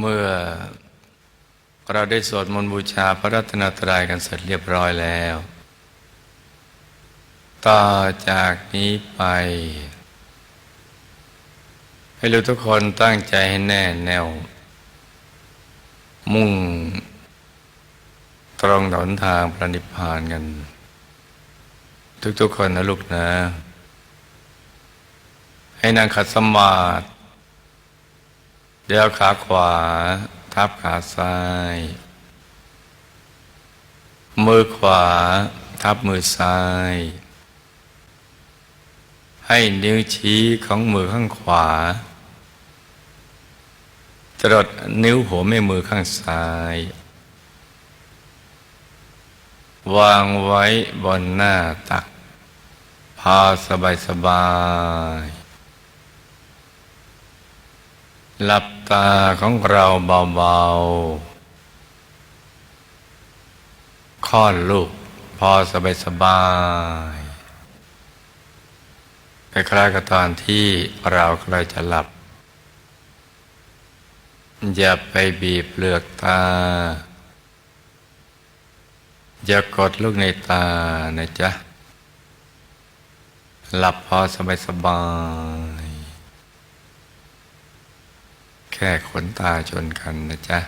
เมื่อเราได้สวดมนต์บูชาพระรัตนตรัยกันเสร็จเรียบร้อยแล้ว ต่อจากนี้ไป ให้เราทุกคนตั้งใจให้แน่แน่ว มุ่ง ตรงหนทางพระนิพพานกัน ทุกๆคนนะลูกนะ ให้นั่งขัดสมาธิ เดี๋ยวขาขวาทับขาซ้าย มือขวาทับมือซ้าย ให้นิ้วชี้ของมือข้างขวาจรดนิ้วหัวแม่มือข้างซ้าย วางไว้บนหน้าตัก พาสบายสบายๆ หลับตาของเราเบาๆค่อนลูกพอสบายสบายๆคล้ายๆกับตอนที่เราใกล้จะหลับ อย่าไปบีบเปลือกตา อย่ากดลูกในตานะจ๊ะ หลับพอสบายสบายๆแค่ขนตาชนกันนะจ๊ะ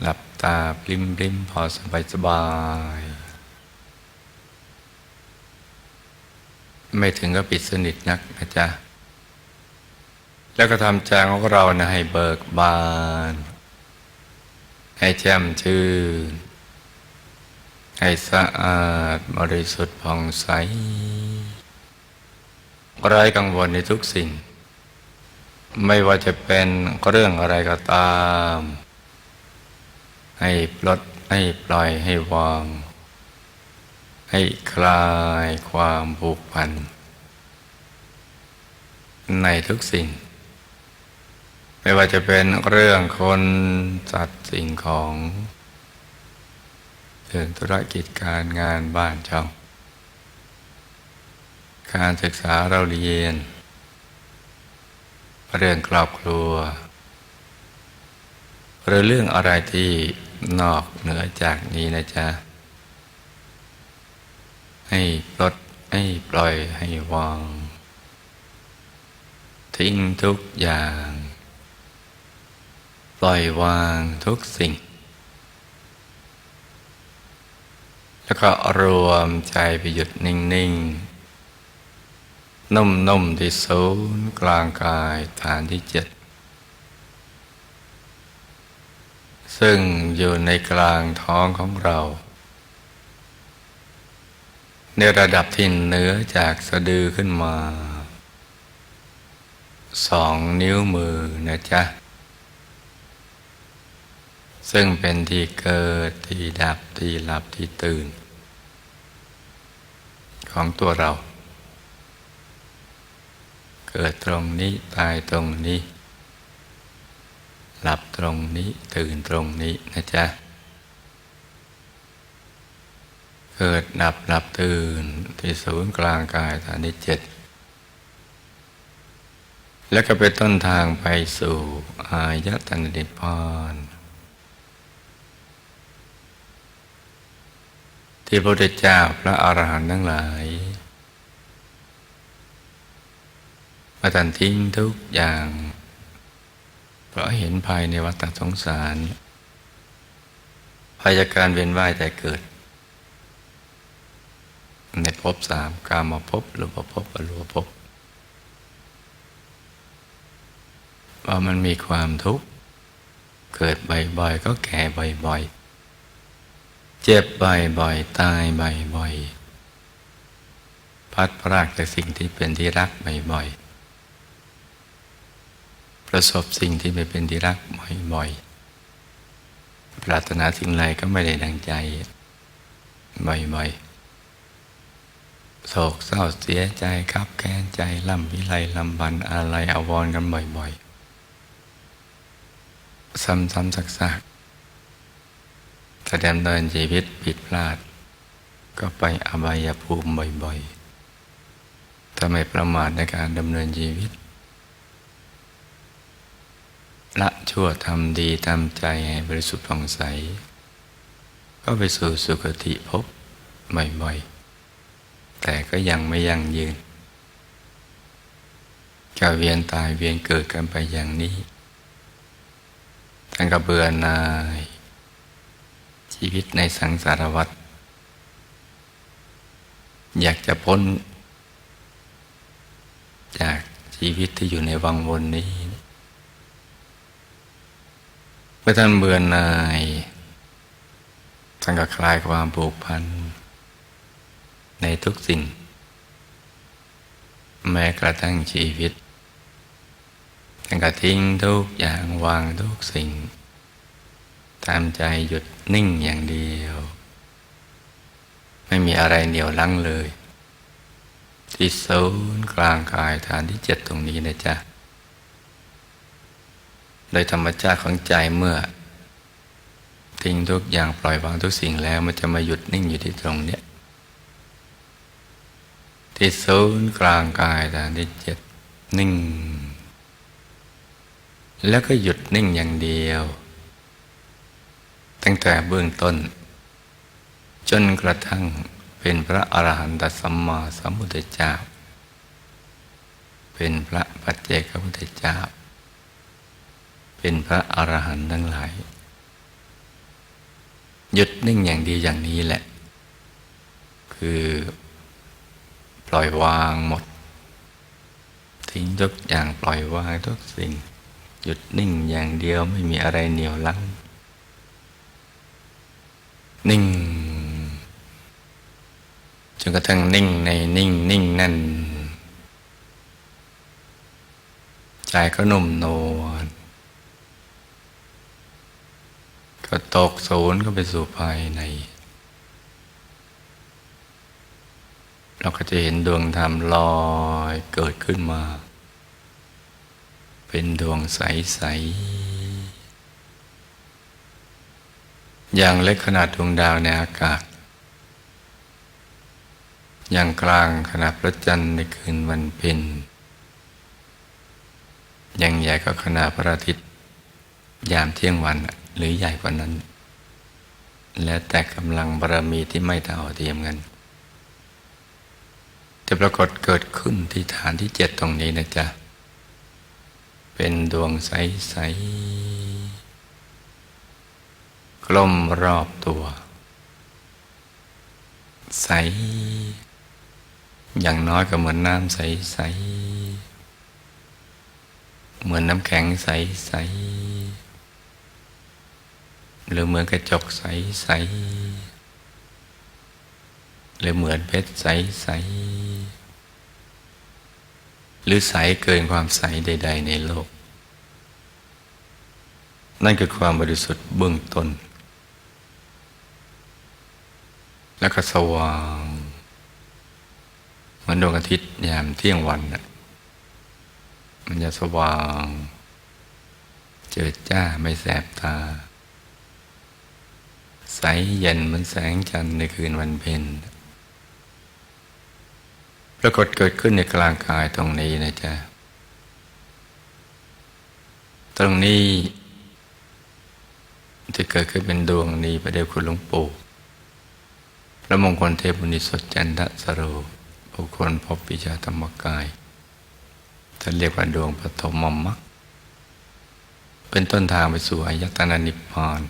หลับตาปลิมปลิมพอสบายสบาย ไม่ถึงกับปิดสนิทนักนะจ๊ะ แล้วก็ทำใจของเรานะให้เบิกบาน ให้แจ่มชื่น ให้สะอาดบริสุทธิ์ผ่องใสไร้กังวลในทุกสิ่ง ไม่ว่าจะเป็นเรื่องอะไรก็ตาม ให้ปลดให้ปล่อยให้วาง ให้คลายความผูกพัน ในทุกสิ่ง ไม่ว่าจะเป็นเรื่องคนสัตว์สิ่งของเรื่องธุรกิจการงานบ้านช่องการศึกษาเราเรียน เรื่องครอบครัว หรือเรื่องอะไรที่นอกเหนือจากนี้นะจ๊ะ ให้ปลดให้ปล่อยให้วาง ทิ้งทุกอย่าง ปล่อยวางทุกสิ่ง แล้วก็รวมใจไปหยุดนิ่ง ๆ นุ่มๆที่ศูนย์กลางกายฐานที่เจ็ดซึ่งอยู่ในกลางท้องของเรา ในระดับที่เหนือจากสะดือขึ้นมา สองนิ้วมือนะจ๊ะ ซึ่งเป็นที่เกิดที่ดับที่หลับที่ตื่น ของตัวเรา เกิดตรงนี้ตายตรงนี้ หลับตรงนี้ตื่นตรงนี้นะจ๊ะ เกิดดับหลับตื่นที่ศูนย์กลางกายฐานที่เจ็ดแล้วก็เป็นต้นทางไปสู่อายตนะนิพพานที่พระพุทธเจ้าพระอรหันต์ทั้งหลาย มาตันทิ้งทุกอย่าง เพราะเห็นภายในวัฏสงสารภายากการเวียนว่ายแต่เกิด ในภพสามกามาภพรูปภพอรูปภพว่ามันมีความทุกข์เกิดบ่อยๆก็แก่บ่อยๆ เจ็บบ่อยๆ ตายบ่อยๆ พัดพรากจากสิ่งที่เป็นที่รักบ่อยๆ ประสบสิ่งที่ไม่เป็นที่รักบ่อยๆ ปรารถนาสิ่งใดก็ไม่ได้ดังใจ บ่อยๆ โศกเศร้าเสียใจครับแค้นใจล่ำวิไลลำบันอะไรอาวรกันบ่อยๆ ซ้ำๆซักๆถ้าดำเนินชีวิตผิดพลาด ก็ไปอบายภูมิบ่อยๆ ถ้าไม่ประมาทในการดำเนินชีวิต ละชั่วทำดีทำใจให้บริสุทธิ์ผ่องใส ก็ไปสู่สุคติภพบ่อยๆ แต่ก็ยังไม่ยั่งยืนจะเวียนตายเวียนเกิดกันไปอย่างนี้ทั้งกระเบื่อนาย ชีวิตในสังสารวัฏอยากจะพ้น จากชีวิตที่อยู่ในวังวนนี้ เมื่อท่านเบื่อหน่ายท่านก็คลายความผูกพัน ในทุกสิ่ง แม้กระทั่งชีวิตท่านก็ทิ้งทุกอย่างวางทุกสิ่ง ตามใจหยุดนิ่งอย่างเดียว ไม่มีอะไรเหนียวลังเลย ที่ศูนย์กลางกายฐานที่เจ็ดตรงนี้นะจ๊ะ โดยธรรมชาติของใจเมื่อ ทิ้งทุกอย่างปล่อยวางทุกสิ่งแล้วมันจะมาหยุดนิ่งอยู่ที่ตรงเนี้ยที่ศูนย์กลางกายฐานที่เจ็ดนิ่ง แล้วก็หยุดนิ่งอย่างเดียว ตั้งแต่เบื้องต้น จนกระทั่งเป็นพระอรหันตสัมมาสัมพุทธเจ้า เป็นพระปัจเจกพุทธเจ้า เป็นพระอรหันต์ทั้งหลาย หยุดนิ่งอย่างดีอย่างนี้แหละ คือปล่อยวางหมด ทิ้งทุกอย่างปล่อยวางทุกสิ่ง หยุดนิ่งอย่างเดียวไม่มีอะไรเหนียวลังนิ่งจนกระทั่งนิ่งในนิ่งนิ่งนั่นใจก็นุ่มโนล ก็ตกศูนย์ก็ไปสู่ภายใน เราก็จะเห็นดวงธรรมลอยเกิดขึ้นมา เป็นดวงใส ๆ อย่างเล็กขนาดดวงดาวในอากาศ อย่างกลางขนาดพระจันทร์ในคืนวันเพ็ญอย่างใหญ่ก็ขนาดพระอาทิตย์ยามเที่ยงวัน หรือใหญ่กว่านั้น แล้วแต่กำลังบารมีที่ไม่เท่าเทียมกันจะปรากฏเกิดขึ้นที่ฐานที่เจ็ดตรงนี้นะจ๊ะ เป็นดวงใส ๆ กลมรอบตัว ใส อย่างน้อยก็เหมือนน้ำใส ๆ เหมือนน้ำแข็งใส ๆ หรือเหมือนกระจกใสๆ หรือเหมือนเพชรใสๆ หรือใสเกินความใสใด ๆ ในโลก นั่นคือความบริสุทธิ์เบื้องต้น แล้วก็สว่างเหมือนดวงอาทิตย์ยามเที่ยงวันน่ะมันจะสว่าง เจิดจ้าไม่แสบตา ใสเย็นเหมือนแสงจันทร์ในคืนวันเพ็ญปรากฏเกิดขึ้นในกลางกายตรงนี้นะจ๊ะ ตรงนี้ที่เกิดขึ้นเป็นดวงนี้ประเดี๋ยวคุณหลวงปู่พระมงคลเทพบุณิสดจันทสโรบุคคลพบปิชาธรรมกายท่านเรียกว่าดวงปฐมมรรคเป็นต้นทางไปสู่อายตนะนิพพาน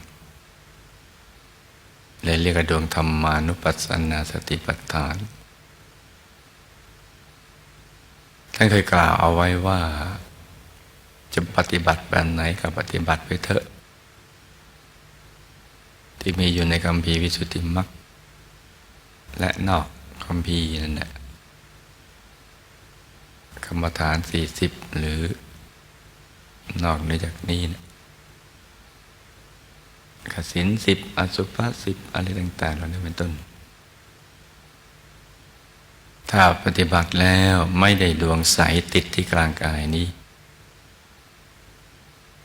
เลยเรียกดวงธรรมานุปัสสนาสติปัฏฐาน ท่านเคยกล่าวเอาไว้ว่า จะปฏิบัติแบบไหนก็ปฏิบัติไปเถอะ ที่มีอยู่ในคำพีร์วิสุทธิมรรคและนอกคำพีร์นั่นแหละกรรมฐานสี่สิบหรือนอกเหนือจากนี้นะ ขสินสิบอสุภะสิบอะไรต่าง ๆเหล่านี้เป็นต้น ถ้าปฏิบัติแล้วไม่ได้ดวงใสติดที่กลางกายนี้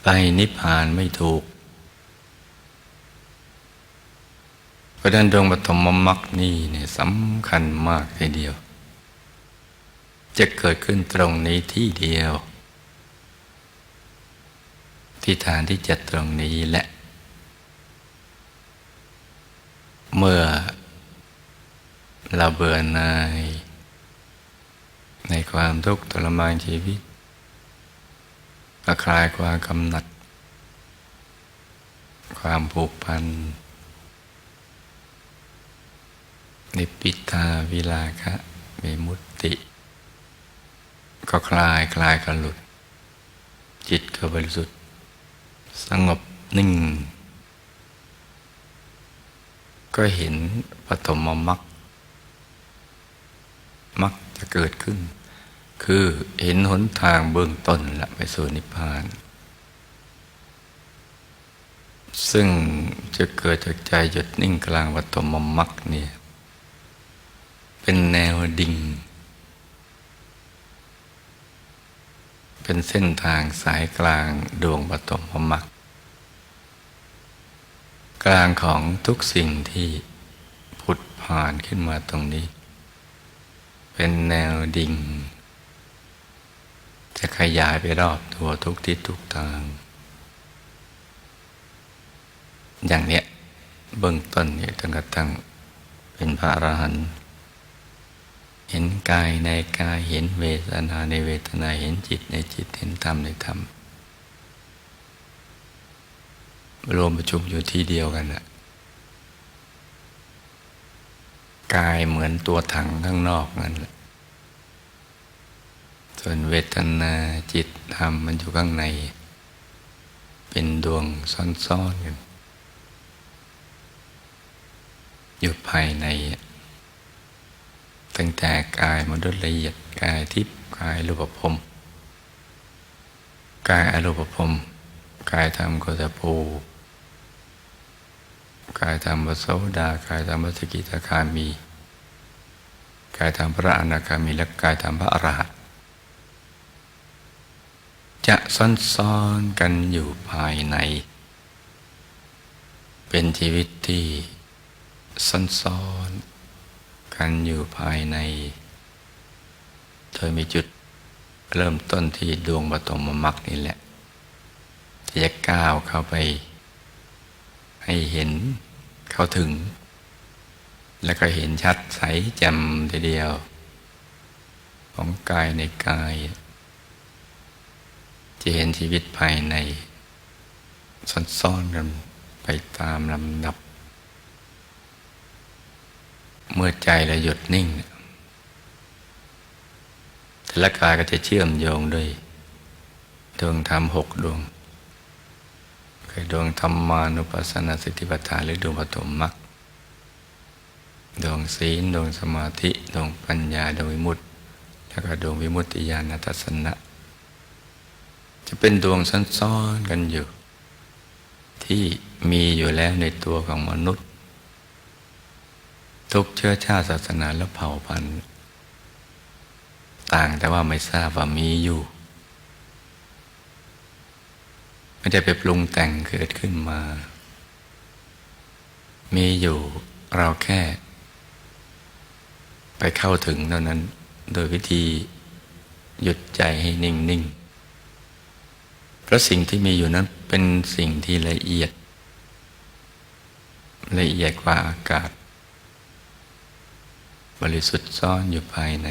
ไปนิพพานไม่ถูก เพราะฉะนั้นดวงปฐมมรรคนี่เนี่ยสำคัญมากทีเดียว จะเกิดขึ้นตรงนี้ที่เดียว ที่ฐานที่จ็ดตรงนี้แหละ เมื่อเราเบื่อหน่าย ในความทุกข์ทรมานชีวิตก็คลายความกำหนัด ความผูกพันนิพิทาวิลาคะมีมุตติ ก็คลายคลายกันหลุด จิตก็บริสุทธิ์ สงบนิ่ง ก็เห็นปฐมมรรคมรรคจะเกิดขึ้น คือเห็นหนทางเบื้องต้นละไปสู่นิพพาน ซึ่งจะเกิดจากใจหยุดนิ่งกลางปฐมมรรคเนี่ย เป็นแนวดิ่ง เป็นเส้นทางสายกลางดวงปฐมมรรค กลางของทุกสิ่งที่ผุดผ่านขึ้นมาตรงนี้ เป็นแนวดิ่ง จะขยายไปรอบตัวทุกทิศทุกทาง อย่างเนี้ยเบื้องต้นเนี่ยจนกระทั่งเป็นพระอรหันต์เห็นกายในกายเห็นเวทนาในเวทนาเห็นจิตในจิตเห็นธรรมในธรรม รวมประชุมอยู่ที่เดียวกันแหละกายเหมือนตัวถังข้างนอกนั่นแหละ ส่วนเวทนาจิตธรรมมันอยู่ข้างใน เป็นดวงซ่อนๆกันอยู่ภายใน ตั้งแต่กายมนุษย์ละเอียดกายทิพย์กายรูปภพกายอรูปภพ กายธรรมโกตภูกายธรรมวโสดากายธรรมวสกิตาคามี กายธรรมพระอนาคามีและกายธรรมพระอรหันต์จะซ่อนๆกันอยู่ภายใน เป็นชีวิตที่ซ่อนๆกันอยู่ภายในโดยมีจุดเริ่มต้นที่ดวงปฐมมรรคนี่แหละ ที่จะก้าวเข้าไป ให้เห็นเข้าถึง แล้วก็เห็นชัดใสแจ่มทีเดียว ของกายในกาย จะเห็นชีวิตภายใน ซ่อนๆกันไปตามลำดับ เมื่อใจเราหยุดนิ่งแต่ละกายก็จะเชื่อมโยงด้วยดวงธรรมหกดวง คือดวงธรรมานุปัสสนาสติปัฏฐานหรือดวงปฐมมรรคดวงศีลดวงสมาธิดวงปัญญาดวงวิมุตติแล้วก็ดวงวิมุตติญาณทัศนะ จะเป็นดวงซ้อนๆกันอยู่ ที่มีอยู่แล้วในตัวของมนุษย์ ทุกเชื้อชาติศาสนาและเผ่าพันธุ์ ต่างแต่ว่าไม่ทราบว่ามีอยู่ ไม่ได้ไปปรุงแต่งเกิดขึ้นมา มีอยู่เราแค่ ไปเข้าถึงเท่านั้น โดยวิธีหยุดใจให้นิ่งๆเพราะสิ่งที่มีอยู่นั้นเป็นสิ่งที่ละเอียด ละเอียดกว่าอากาศ บริสุทธิ์ซ่อนอยู่ภายใน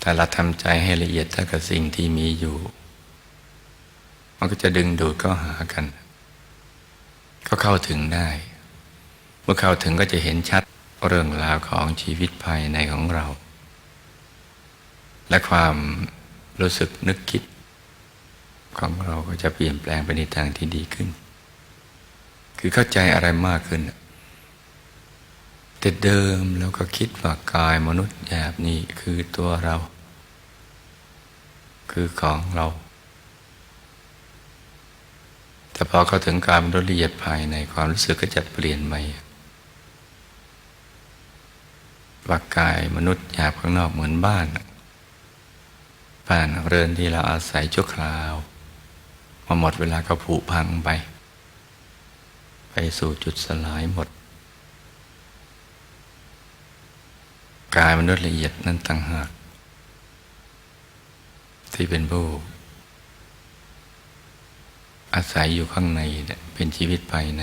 แต่เราทำใจให้ละเอียดเท่ากับสิ่งที่มีอยู่ มันก็จะดึงดูดเข้าหากัน ก็เข้าถึงได้ เมื่อเข้าถึงก็จะเห็นชัดเรื่องราวของชีวิตภายในของเรา และความรู้สึกนึกคิด ของเราก็จะเปลี่ยนแปลงไปในทางที่ดีขึ้น คือเข้าใจอะไรมากขึ้นแต่เดิมเราก็คิดว่ากายมนุษย์หยาบนี่คือตัวเรา คือของเรา แต่พอเข้าถึงการละเอียดภายในความรู้สึกก็จะเปลี่ยนไปว่ากายมนุษย์หยาบข้างนอกเหมือนบ้านบ้านเรือนที่เราอาศัยชั่วคราวพอหมดเวลาก็ผุพังไป ไปสู่จุดสลายหมด กายมนุษย์ละเอียดนั้นต่างหาก ที่เป็นผู้ อาศัยอยู่ข้างในเป็นชีวิตภายใน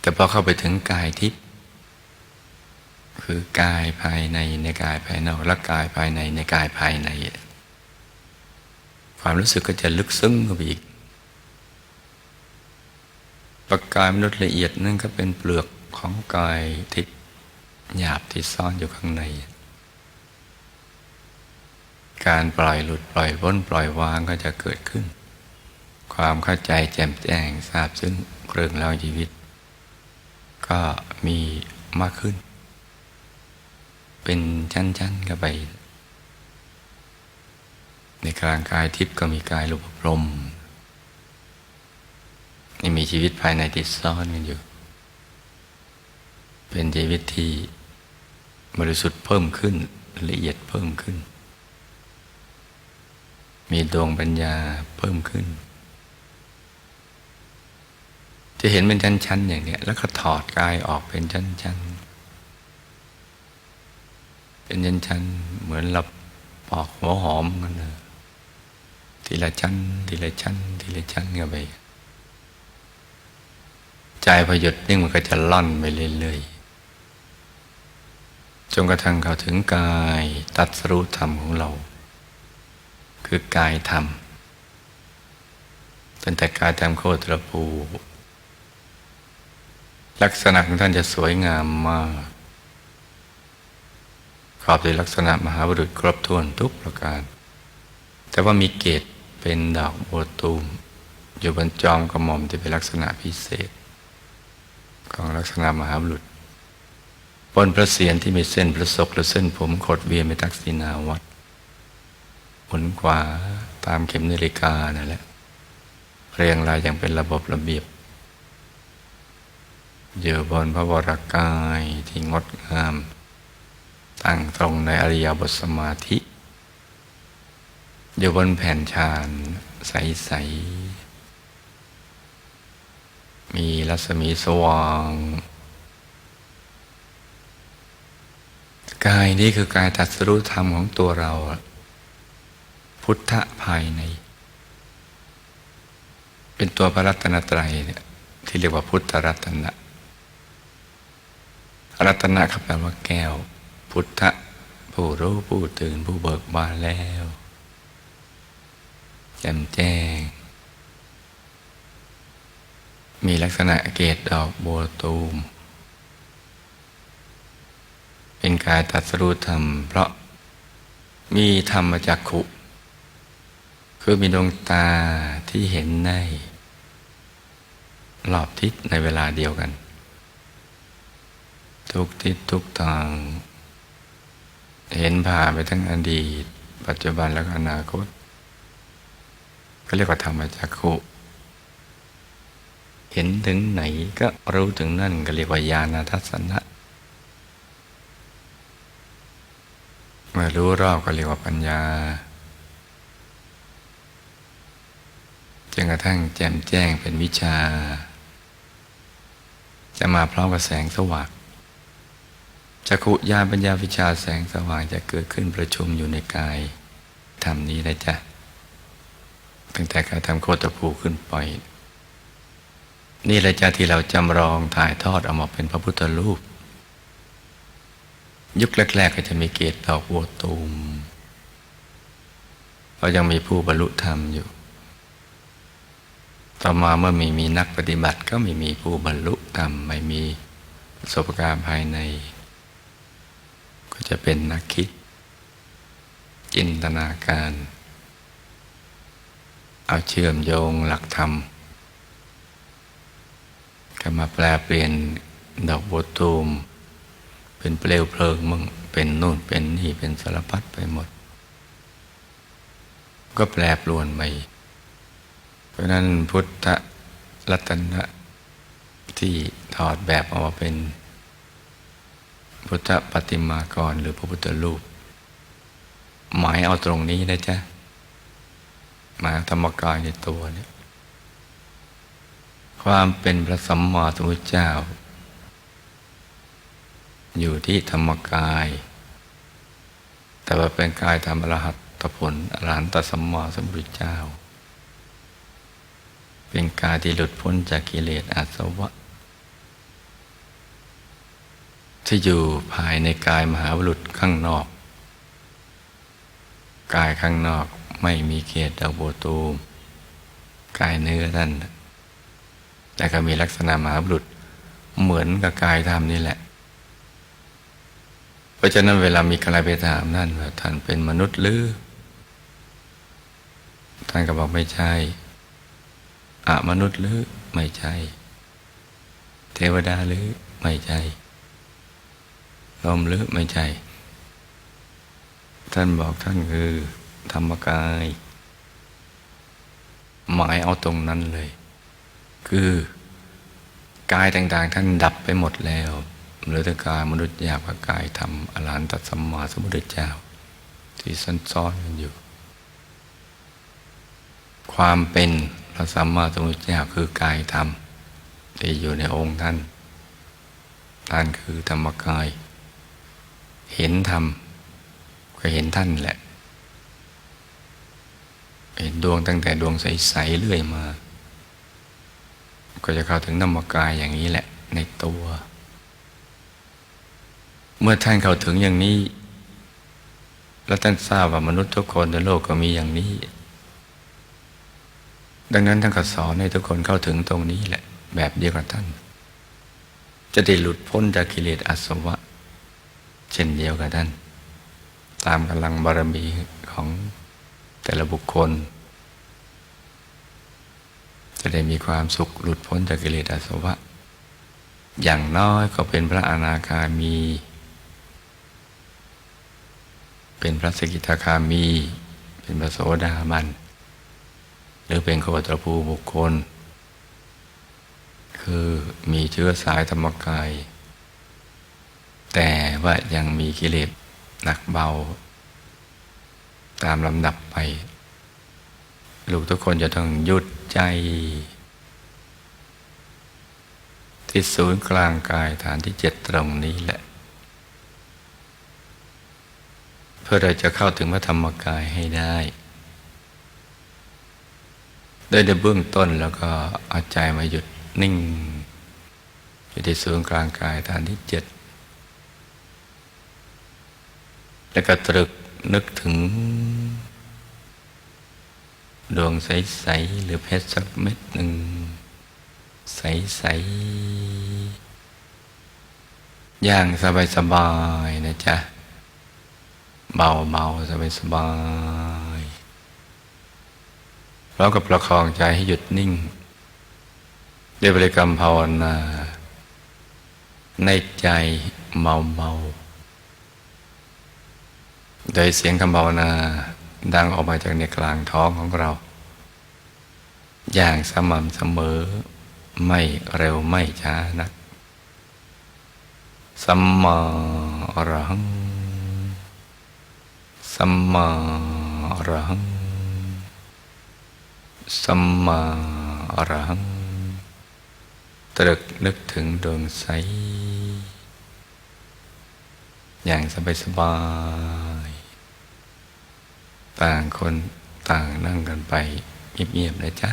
แต่พอเข้าไปถึงกายทิพย์คือกายภายในในกายภายนอกและกายภายในในกายภายใน ความรู้สึกก็จะลึกซึ้งเข้าไปอีกประกายมนุษย์ละเอียดนั่นก็เป็นเปลือกของกายทิพย์หยาบที่ซ่อนอยู่ข้างใน การปล่อยหลุดปล่อยพ้นปล่อยวางก็จะเกิดขึ้น ความเข้าใจแจ่มแจ้งทราบซึ่งเรื่องราวชีวิต ก็มีมากขึ้น เป็นชั้นๆกันไป ในกลางกายทิพย์ก็มีกายรูปพรมนี่มีชีวิตภายในที่ซ่อนกันอยู่ เป็นชีวิตที่บริสุทธิ์เพิ่มขึ้นละเอียดเพิ่มขึ้น มีดวงปัญญาเพิ่มขึ้น จะเห็นเป็นชั้นๆอย่างเนี้ยแล้วก็ถอดกายออกเป็นชั้นๆเป็นชั้นๆเหมือนเราปอกหัวหอมกันนะทีละชั้น ทีละชั้น ทีละชั้นกันไปใจพอหยุดนิ่งมันก็จะล่อนไปเรื่อยๆจนกระทั่งเข้าถึงกายตัดสรุธรรมของเรา คือกายธรรม ตั้งแต่กายธรรมโคตรภู ลักษณะของท่านจะสวยงามมากขอบด้วยลักษณะมหาบุรุษครบถ้วนทุกประการ แต่ว่ามีเกตเป็นดอกโบตูม อยู่บนจอมกระหม่อมที่เป็นลักษณะพิเศษ ของลักษณะมหาบุรุษบนพระเศียรที่มีเส้นประศกและเส้นผมขดเวียนไปทักษิณาวัด หมุนขวาตามเข็มนาฬิกานั่นแหละ เรียงรายอย่างเป็นระบบระเบียบอยู่บนพระวรากายที่งดงาม ตั้งตรงในอริยบทสมาธิ อยู่บนแผ่นชานใส ๆ มีรัศมีสว่างกายนี้คือกายตัดสรุธรรมของตัวเรา พุทธภายใน เป็นตัวพระรัตนตรัยเนี่ยที่เรียกว่าพุทธรัตนะรัตนะครับแปลว่าแก้ว พุทธผู้รู้ผู้ตื่นผู้เบิกบานแล้วแจ่มแจ้ง มีลักษณะเกตดอกบัวตูม เป็นกายตัดสรุธรรม เพราะมีธรรมจักขุ คือมีดวงตาที่เห็นได้รอบทิศในเวลาเดียวกัน ทุกทิศทุกทาง เห็นผ่านไปทั้งอดีต ปัจจุบันและอนาคต ก็เรียกว่าธรรมจักขุเห็นถึงไหนก็รู้ถึงนั่นก็เรียกว่าญาณทัศนะเมื่อรู้รอบก็เรียกว่าปัญญา จนกระทั่งแจ่มแจ้งเป็นวิชา จะมาพร้อมกับแสงสว่างจักขุญาปัญญาวิชาแสงสว่างจะเกิดขึ้นประชุมอยู่ในกายทำนี้นะจ๊ะตั้งแต่การทำโคตรภูขึ้นไป นี่แหละจ้ะที่เราจำลองถ่ายทอดออกมาเป็นพระพุทธรูป ยุคแรก ๆ ก็จะมีเกตดอกบัวตูมเรายังมีผู้บรรลุธรรมอยู่ ต่อมาเมื่อมีมีนักปฏิบัติก็ไม่มีผู้บรรลุธรรมไม่มีประสบการณ์ภายใน ก็จะเป็นนักคิด จินตนาการ เอาเชื่อมโยงหลักธรรมก็มาแปลเปลี่ยนดอกบัวตูม เป็นเปลวเพลิงมั่งเป็นนู่นเป็นนี่เป็นสารพัดไปหมด ก็แปรปรวนไป เพราะนั้นพุทธรัตนะที่ถอดแบบออกมาเป็น พุทธปฏิมากรหรือพระพุทธรูป หมายเอาตรงนี้นะจ๊ะหมายธรรมกายในตัวเนี่ยความเป็นพระสัมมาสัมพุทธเจ้า อยู่ที่ธรรมกาย แต่ว่าเป็นกายธรรมรหัตผลอรหันตสัมมาสัมพุทธเจ้า เป็นกายที่หลุดพ้นจากกิเลสอาสวะ ที่อยู่ภายในกายมหาบุรุษข้างนอก กายข้างนอกไม่มีเขตดอกโบตูมกายเนื้อท่านแต่ก็มีลักษณะมหาบุรุษเหมือนกับกายธรรมนี่แหละ เพราะฉะนั้นเวลามีใครไปถามนั่นว่าท่านเป็นมนุษย์หรือ ท่านก็บอกไม่ใช่ อมนุษย์หรือไม่ใช่ เทวดาหรือไม่ใช่ลมหรือไม่ใช่ ท่านบอกท่านคือ ธรรมกาย หมายเอาตรงนั้นเลย คือกายต่างๆ ท่านดับไปหมดแล้วเหลือแต่กายมนุษย์หยาบกับกายธรรมอรหันตสัมมาสัมพุทธเจ้า ที่ซ่อนๆกันอยู่ ความเป็น พระสัมมาสัมพุทธเจ้าคือกายธรรมที่อยู่ในองค์ท่านท่านคือธรรมกาย เห็นธรรมก็เห็นท่านแหละ เห็นดวงตั้งแต่ดวงใสๆเรื่อยมา ก็จะเข้าถึงธรรมกายอย่างนี้แหละ ในตัว เมื่อท่านเข้าถึงอย่างนี้ แล้วท่านทราบว่ามนุษย์ทุกคนในโลกก็มีอย่างนี้ ดังนั้นท่านก็สอนให้ทุกคนเข้าถึงตรงนี้แหละ แบบเดียวกับท่าน จะได้หลุดพ้นจากกิเลสอาสวะ เช่นเดียวกับท่าน ตามกำลังบารมีของแต่ละบุคคล จะได้มีความสุขหลุดพ้นจากกิเลสอาสวะ อย่างน้อยก็เป็นพระอนาคามี เป็นพระสกิทาคามี เป็นพระโสดาบัน หรือเป็นโคตรภูบุคคล คือมีเชื้อสายธรรมกาย แต่ว่ายังมีกิเลสหนักเบา ตามลำดับไป ลูกทุกคนจะต้องหยุดใจ ที่ศูนย์กลางกายฐานที่เจ็ดตรงนี้แหละ เพื่อเราจะเข้าถึงพระธรรมกายให้ได้ โดยในเบื้องต้นแล้วก็เอาใจมาหยุดนิ่ง อยู่ที่ศูนย์กลางกายฐานที่เจ็ดแล้วก็ตรึกนึกถึง ดวงใส ๆ หรือเพชรสักเม็ดหนึ่ง ใสๆอย่างสบาย ๆ นะจ๊ะ เบา ๆ สบาย ๆ พร้อมกับประคองใจให้หยุดนิ่งด้วยบริกรรมภาวนา ในใจเบาๆโดยเสียงคำภาวนาดังออกมาจากในกลางท้องของเรา อย่างสม่ำเสมอไม่เร็วไม่ช้านักสัมมาอรหังสัมมาอรหัง สัมมาอรหัง ตรึกนึกถึงดวงใส อย่างสบายสบายๆต่างคนต่างนั่งกันไปเงียบๆนะจ๊ะ